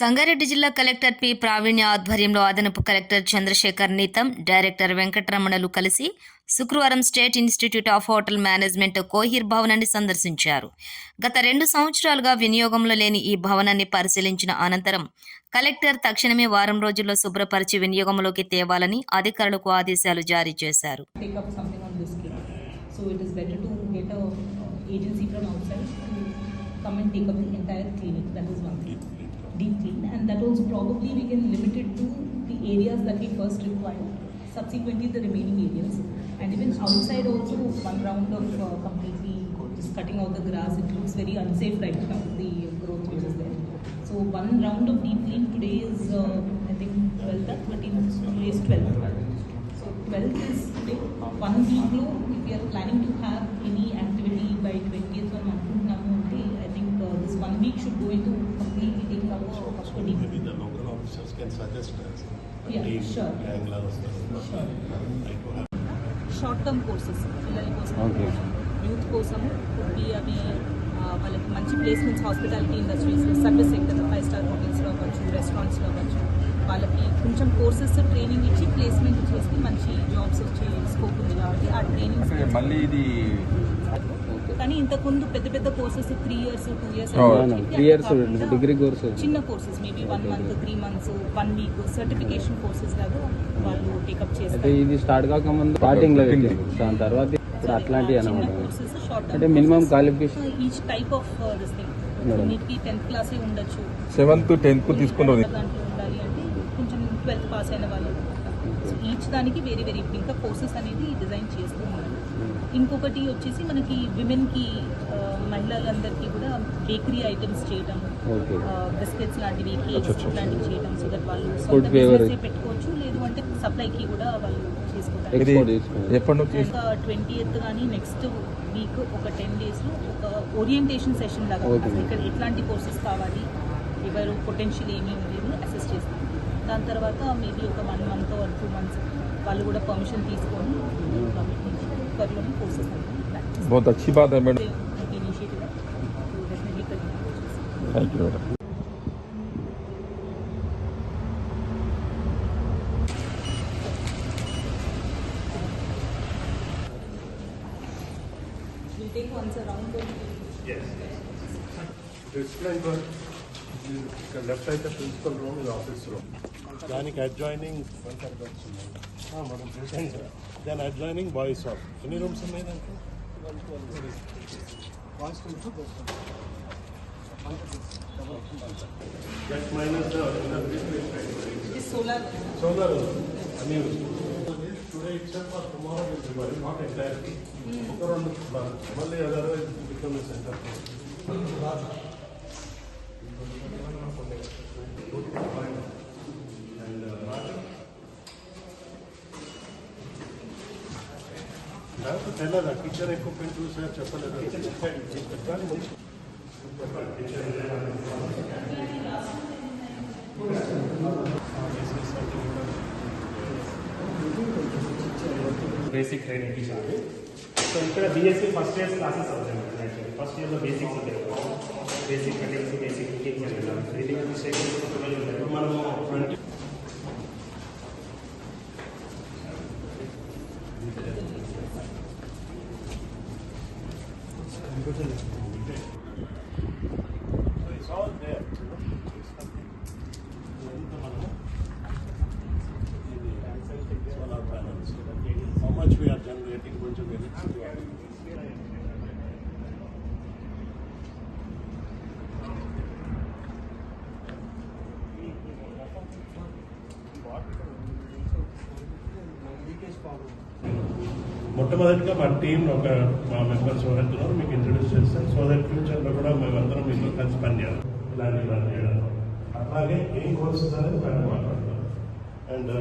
సంగారెడ్డి జిల్లా collector P ప్రావీణ్య ఆధ్వర్యంలో అదనపు కలెక్టర్ చంద్రశేఖర్ నీతం డైరెక్టర్ వెంకటరమణలు కలిసి శుక్రవారం state institute of hotel management Kohir భవనాన్ని సందర్శించారు గత రెండు సంవత్సరాలుగా వినియోగంలో లేని ఈ భవనాన్ని పరిశీలించిన అనంతరం కలెక్టర్ తక్షణమే వారం రోజుల్లో శుభ్రపరిచి వినియోగంలోకి తేవాలని అధికారులకు ఆదేశాలు జారీ చేశారు come and take up the entire. That is one thing. Deep clean, and that also probably we can limit it to the areas that we first require. Subsequently, the remaining areas, and even outside also one round of uh, completely just cutting out the grass. It looks very unsafe right now. The growth which is there. So one round of deep clean today is uh, I think 12th, 13th, today is 12th. So 12th is today. One week లో if we are can suggest us. Yeah, Team, sure. Bangalore వస్తారు. Sure. Like to have. Short term courses పిల్లల కోసం Okay. Youth కోసము కుట్టి అవి వాళ్ళకి మంచి placements hospitality industries service sector five star హోటల్స్లో అవ్వచ్చు రెస్టారెంట్స్లో అవ్వచ్చు వాళ్ళకి కొంచెం కోర్సెస్ ట్రైనింగ్ ఇచ్చి ప్లేస్మెంట్ చేసి మంచి జాబ్స్ వచ్చే స్కోప్ ఉంది కాబట్టి ఆ ట్రైనింగ్స్ అంటే మళ్ళీ ఇది కానీ ఇంతకుముందు పెద్ద పెద్ద courses three years two years three years degree course. చిన్న courses maybe one month three months one week certification courses లాగా వాళ్ళు టేకప్ చేస్తారు. ఇది స్టార్ట్ కాకముందు స్టార్టింగ్లో దాని తర్వాత ఇప్పుడు అట్లాంటివి అనమాట. కోర్సెస్ షార్ట్ అంటే minimum qualification each type of this thing. కొన్నిటికి టెన్త్ క్లాసే ఉండొచ్చు. సెవెంత్ టెన్త్ తీసుకున్నది దాంట్లో ఉండాలి అంటే కొంచెం ట్వెల్త్ పాస్ అయిన వాళ్ళు. ఈచ్ దానికి వేరే వేరే ఇంకా కోర్సెస్ అనేది డిజైన్ చేస్తూ ఉన్నారు. ఇంకొకటి వచ్చేసి మనకి విమెన్కి మహిళలందరికీ కూడా బేకరీ ఐటమ్స్ చేయడం బిస్కెట్స్ లాంటివి కేక్స్. లాంటివి చేయడం సో దట్ వాళ్ళు సొంత. బిజినెస్ పెట్టుకోవచ్చు లేదు అంటే సప్లైకి కూడా వాళ్ళు చేసుకుంటారు. ట్వంటీ ఎయిత్ కానీ నెక్స్ట్ వీక్ ఒక టెన్ డేస్లో ఒక ఓరియంటేషన్ సెషన్ లాగా ఇక్కడ ఎట్లాంటి కోర్సెస్ కావాలి ఎవరు పొటెన్షియల్ ఏమి ఉండేది అసెస్ చేస్తాం దాని తర్వాత మేబీ ఒక one month or two months వాళ్ళు కూడా పర్మిషన్ తీసుకొని बहुत अच्छी बात है madam initiative definitely continue thank you madam will take once around Explain for ఇక్కడ లెఫ్ట్ అయితే ప్రిన్సిపల్ రూమ్ ఇది ఆఫీస్ రూమ్ దానికి అడ్జాయినింగ్ మనం ప్రెసెంట్ దాని అడ్జాయినింగ్ బాయ్స్ హాల్ ఎన్ని రూమ్స్ ఉన్నాయి దాంట్లో Plus minus the this solar solar unused. Today itself or tomorrow will be very not entirely. ఒక రెండు మళ్ళీ otherwise it will నాకు తెలియదు కిచెన్ ఎక్విప్మెంట్ చూసారు చెప్పలేదు కానీ ముందు బేసిక్ ట్రైనింగ్ ఇచ్చింది సో ఇక్కడ బీఎస్సీ ఫస్ట్ ఇయర్ క్లాసెస్ అవుతాయి మేడం యాక్చువల్లీ ఫస్ట్ ఇయర్లో బేసిక్స్ ఉంటాయి basic cuttings basic cooking reading mistake ఇప్పుడు మనము How much we are generating మొట్టమొదటిగా మా టీం ఒక మా మెంబర్స్ ఎవరైతే మీకు ఇంట్రడ్యూస్ చేస్తాం. సో దట్ ఫ్యూచర్లో కూడా మేమందరం మీతో కలిసి పనిచేయాలి. ఇలాంటి ప్లాన్ చేయడం. అట్లాగే ఏం కోర్సెస్ అనేది మేము మాట్లాడతాం అండ్